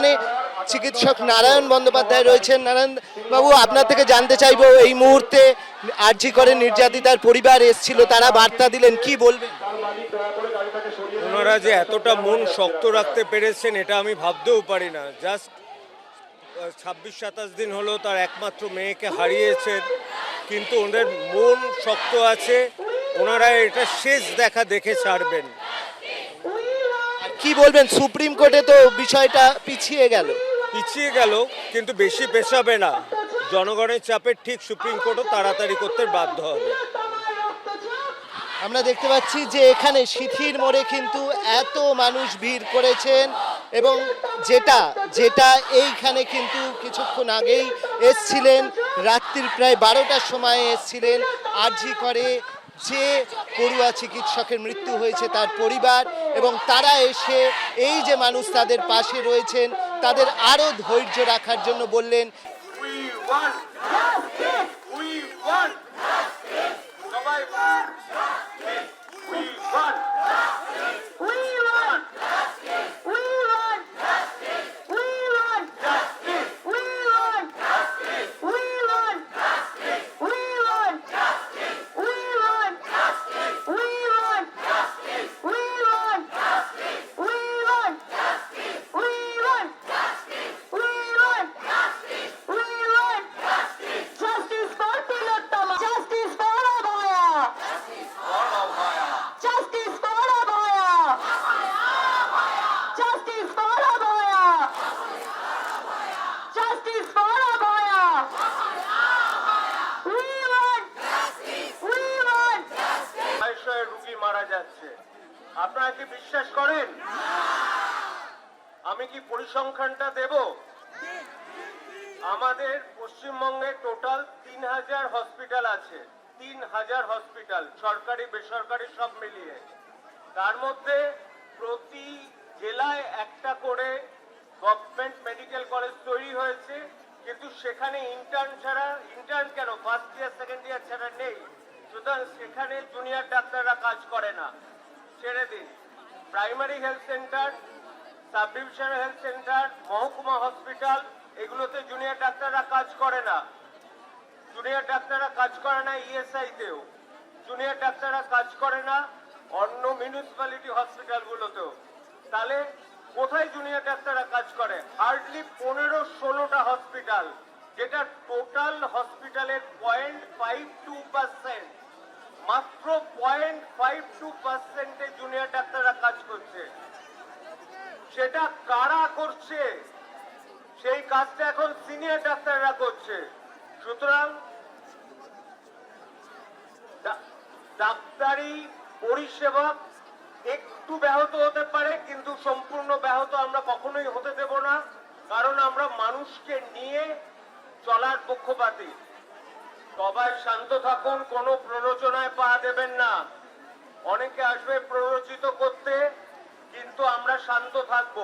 এখানে চিকিৎসক নারায়ণ বন্দ্যোপাধ্যায় রয়েছেন। নারায়ণ বাবু, আপনার থেকে জানতে চাইব, এই মুহূর্তে আরজি করে নির্যাতিতার পরিবার এসেছিল, তারা বার্তা দিলেন, কি বলবেন? ওনারা যে এতটা মন শক্ত রাখতে পেরেছেন, এটা আমি ভাবতেও পারি না। জাস্ট ছাব্বিশ সাতাশ দিন হলো তার একমাত্র মেয়েকে হারিয়েছেন, কিন্তু ওদের মন শক্ত আছে, ওনারা এটা শেষ দেখা দেখে ছাড়বেন। কি বলবেন? সুপ্রিম কোর্টে তো বিষয়টা পিছিয়ে গেল। পিছিয়ে গেল কিন্তু বেশি পেছাবে না। জনগণের চাপে ঠিক সুপ্রিম কোর্টও তাড়াতাড়ি করতে বাধ্য হবে। আমরা দেখতে পাচ্ছি যে এখানে শিথির মোড়ে কিন্তু এত মানুষ ভিড় করেছেন এবং যেটা যেটা এইখানে কিন্তু কিছুক্ষণ আগেই এসছিলেন রাত্রির প্রায় বারোটার সময় এসছিলেন আরজি করে যে পড়ুয়া চিকিৎসকের মৃত্যু হয়েছে তার পরিবার এবং তারা এসে এই যে মানুষ তাদের পাশে রয়েছেন, তাদের আরও ধৈর্য রাখার জন্য বললেন যাচ্ছে। আপনারা কি বিশ্বাস করেন? আমি কি পরিসংখ্যানটা দেব? আমাদের পশ্চিমবঙ্গে টোটাল তিন হাজার হসপিটাল আছে। তিন হাজার হসপিটাল, সরকারি, বেসরকারি সব মিলিয়ে। তার মধ্যে প্রতি জেলায় একটা করে গভর্নমেন্ট মেডিকেল কলেজ তৈরি হয়েছে। কিন্তু সেখানে ইন্টার্ন ছাড়া ইন্টার্ন কেন? ফার্স্ট ইয়ার সেকেন্ড ইয়ার ছাড়া নেই। সুতরাং সেখানে জুনিয়র ডাক্তাররা কাজ করে না। ছেড়ে দিন। Primary health centre sub divisional health centre মহকুমা হসপিটাল এগুলোতে জুনিয়র ডাক্তাররা কাজ করে না। জুনিয়র ডাক্তাররা কাজ করে না ইএসআইতেও জুনিয়র ডাক্তাররা কাজ করে না অন্য মিউনিসিপ্যালিটি হসপিটালগুলোতেও তাহলে কোথায় জুনিয়র ডাক্তাররা কাজ করে? হার্ডলি পনেরো ষোলোটা হসপিটাল যেটা টোটাল হসপিটালের পয়েন্ট ফাইভ টু পার্সেন্ট মাত্র পয়েন্ট ফাইভ টু পার্সেন্টে জুনিয়র ডাক্তাররা কাজ করছে। সেটা কারা করছে? সেই কাজটা এখন সিনিয়র ডাক্তাররা করছে। সুতরাং ডাক্তারি পরিষেবা একটু ব্যাহত হতে পারে, কিন্তু সম্পূর্ণ ব্যাহত আমরা কখনোই হতে দেব না। কারণ আমরা মানুষকে নিয়ে চলার পক্ষপাতী। সবাই শান্ত থাকুন, কোনো প্ররোচনায় পা দেবেন না। অনেকে আসবে প্ররোচিত করতে, কিন্তু আমরা শান্ত থাকব।